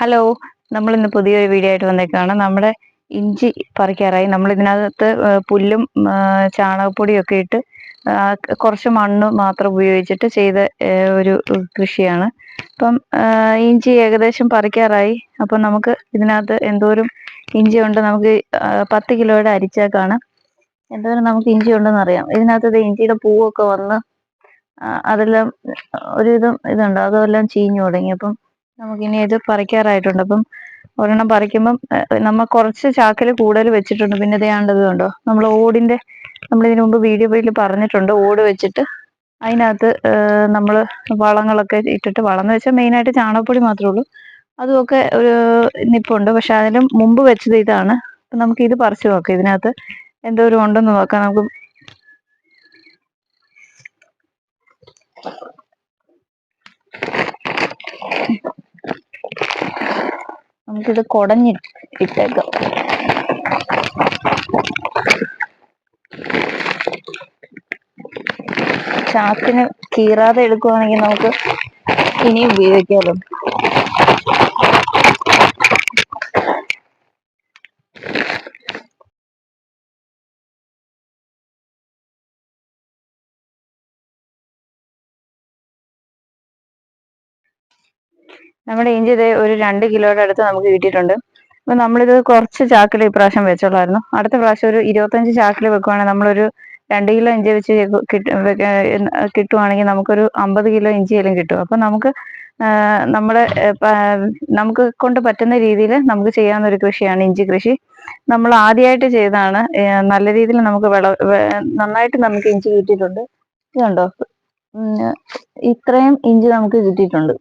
Hello നമ്മൾ ഇന്ന് പുതിയൊരു വീഡിയോ ആയിട്ട് വന്നേക്കാണ്. നമ്മുടെ ഇഞ്ചി പറിക്കാറായി. നമ്മൾ ഇതിനകത്ത് പുല്ലും ചാണകപ്പൊടിയും ഒക്കെ ഇട്ട് കുറച്ച് മണ്ണ് മാത്രം ഉപയോഗിച്ചിട്ട് ചെയ്ത ഒരു കൃഷിയാണ്. അപ്പം ഇഞ്ചി ഏകദേശം പറിക്കാറായി. അപ്പം നമുക്ക് ഇതിനകത്ത് എന്തോരം ഇഞ്ചി ഉണ്ട് നമുക്ക് പത്ത് കിലോയുടെ അരിച്ചേക്കാണ്. എന്തോരം നമുക്ക് ഇഞ്ചി ഉണ്ടെന്ന് അറിയാം. ഇതിനകത്ത് ഇഞ്ചിയുടെ പൂവൊക്കെ വന്ന് അതെല്ലാം ഒരുവിധം ഇതുണ്ട്. അതെല്ലാം ചീഞ്ഞു തുടങ്ങി. അപ്പം നമുക്കിനി ഇത് പറിക്കാറായിട്ടുണ്ട്. അപ്പം ഒരെണ്ണം പറിക്കുമ്പം നമ്മൾ കുറച്ച് ചാക്കിൽ കൂടുതൽ വെച്ചിട്ടുണ്ട്. പിന്നെ ഇതേണ്ടത് കണ്ടോ? നമ്മൾ ഓടിന്റെ നമ്മൾ ഇതിനു മുമ്പ് വീഡിയോയിൽ പറഞ്ഞിട്ടുണ്ട്. ഓട് വെച്ചിട്ട് അതിനകത്ത് നമ്മൾ വളങ്ങളൊക്കെ ഇട്ടിട്ട് വളം എന്ന് വെച്ചാൽ മെയിനായിട്ട് ചാണകപ്പൊടി മാത്രമേ ഉള്ളൂ. അതുമൊക്കെ ഒരു നിപ്പുണ്ട്. പക്ഷെ അതിനും മുമ്പ് വെച്ചത് ഇതാണ്. അപ്പം നമുക്ക് ഇത് പറിച്ചു നോക്കാം. ഇതിനകത്ത് എന്തോരം ഉണ്ടെന്ന് നോക്കാം. നമുക്ക് നമുക്കിത് കുടഞ്ഞി ഇട്ടേക്കാം. ചാക്കിന് കീറാതെ എടുക്കുവാണെങ്കിൽ നമുക്ക് ഇനി ഉപയോഗിക്കാമല്ലോ നമ്മുടെ ഇഞ്ചി ഇതേ ഒരു രണ്ട് കിലോയുടെ അടുത്ത് നമുക്ക് കിട്ടിയിട്ടുണ്ട്. അപ്പൊ നമ്മളിത് കുറച്ച് ചാക്കിൽ ഇപ്രാവശ്യം വെച്ചോളായിരുന്നു. അടുത്ത പ്രാവശ്യം ഒരു ഇരുപത്തഞ്ച് ചാക്കിൽ വെക്കുവാണെങ്കിൽ നമ്മളൊരു രണ്ട് കിലോ ഇഞ്ചി വെച്ച് കിട്ടുവാണെങ്കിൽ നമുക്കൊരു അമ്പത് കിലോ ഇഞ്ചിയെല്ലാം കിട്ടും. അപ്പൊ നമുക്ക് നമ്മുടെ നമുക്ക് കൊണ്ട് പറ്റുന്ന രീതിയിൽ നമുക്ക് ചെയ്യാവുന്ന ഒരു കൃഷിയാണ് ഇഞ്ചി കൃഷി. നമ്മൾ ആദ്യമായിട്ട് ചെയ്താണ് നല്ല രീതിയിൽ നമുക്ക് വിള നന്നായിട്ട് നമുക്ക് ഇഞ്ചി കിട്ടിയിട്ടുണ്ട്. ഇതുണ്ടോ? ഇത്രയും ഇഞ്ചി നമുക്ക് കിട്ടിയിട്ടുണ്ട്.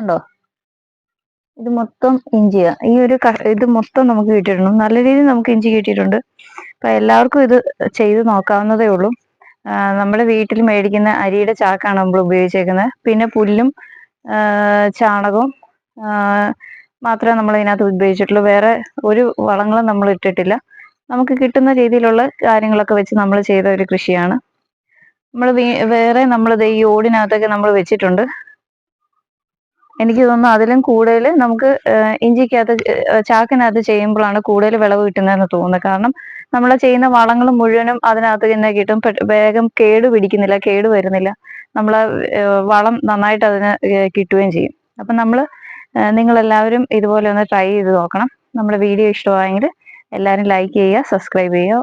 ഉണ്ടോ? ഇത് മൊത്തം ഇഞ്ചിയാ. ഈ ഒരു ഇത് മൊത്തം നമുക്ക് കിട്ടിയിട്ടുണ്ട്. നല്ല രീതിയിൽ നമുക്ക് ഇഞ്ചി കിട്ടിയിട്ടുണ്ട്. അപ്പൊ എല്ലാവർക്കും ഇത് ചെയ്ത് നോക്കാവുന്നതേ ഉള്ളൂ. നമ്മുടെ വീട്ടിൽ മേടിക്കുന്ന അരിയുടെ ചാക്കാണ് നമ്മൾ ഉപയോഗിച്ചേക്കുന്നത്. പിന്നെ പുല്ലും ചാണകവും മാത്രമേ നമ്മൾ ഇതിനകത്ത് ഉപയോഗിച്ചിട്ടുള്ളൂ. വേറെ ഒരു വളങ്ങളും നമ്മൾ ഇട്ടിട്ടില്ല. നമുക്ക് കിട്ടുന്ന രീതിയിലുള്ള കാര്യങ്ങളൊക്കെ വെച്ച് നമ്മൾ ചെയ്ത ഒരു കൃഷിയാണ്. നമ്മൾ വേറെ നമ്മൾ ഈ ഓടിനകത്തൊക്കെ നമ്മൾ വെച്ചിട്ടുണ്ട്. എനിക്ക് തോന്നുന്നു അതിലും കൂടുതൽ നമുക്ക് ഇഞ്ചിക്കകത്ത് ചാക്കിനകത്ത് ചെയ്യുമ്പോഴാണ് കൂടുതൽ വിളവ് കിട്ടുന്നതെന്ന് തോന്നുന്നത്. കാരണം നമ്മൾ ചെയ്യുന്ന വളങ്ങൾ മുഴുവനും അതിനകത്ത് തന്നെ കിട്ടും. വേഗം കേട് പിടിക്കുന്നില്ല കേട് വരുന്നില്ല. നമ്മൾ വളം നന്നായിട്ട് അതിന് കിട്ടുകയും ചെയ്യും. അപ്പം നമ്മൾ നിങ്ങളെല്ലാവരും ഇതുപോലെ ഒന്ന് ട്രൈ ചെയ്ത് നോക്കണം. നമ്മുടെ വീഡിയോ ഇഷ്ടമായെങ്കിൽ എല്ലാവരും ലൈക്ക് ചെയ്യുക സബ്സ്ക്രൈബ് ചെയ്യുക.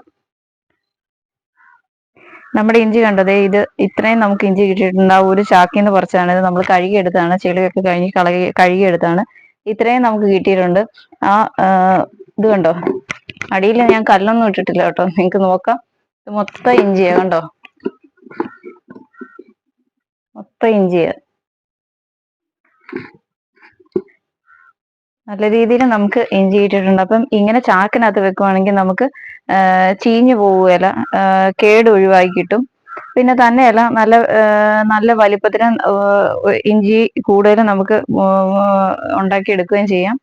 നമ്മുടെ ഇഞ്ചി കണ്ടത് ഇത് ഇത്രയും നമുക്ക് ഇഞ്ചി കിട്ടിയിട്ടുണ്ടാവും ഒരു ചാക്കിൽ നിന്ന് പറിച്ചാണ്. ഇത് നമ്മൾ കഴുകിയെടുത്താണ് ചെളിയൊക്കെ കഴിഞ്ഞ് കളകി കഴുകിയെടുത്താണ് ഇത്രയും നമുക്ക് കിട്ടിയിട്ടുണ്ട്. ആ ഇത് കണ്ടോ? അടിയിൽ ഞാൻ കല്ലൊന്നും ഇട്ടിട്ടില്ല കേട്ടോ. നിങ്ങൾക്ക് നോക്കാം. ഇത് മൊത്തം ഇഞ്ചിയാ കണ്ടോ? മൊത്തം ഇഞ്ചിയാ. നല്ല രീതിയിൽ നമുക്ക് ഇഞ്ചി ഇട്ടിട്ടുണ്ട് അപ്പം ഇങ്ങനെ ചാക്കിനകത്ത് വെക്കുവാണെങ്കിൽ നമുക്ക് ചീഞ്ഞു പോവുകയില്ല. കേട് ഒഴിവാക്കി കിട്ടും. പിന്നെ തന്നെയല്ല നല്ല നല്ല വലിപ്പത്തിന് ഇഞ്ചി കൂടുതലും നമുക്ക് ഉണ്ടാക്കി എടുക്കുകയും ചെയ്യാം.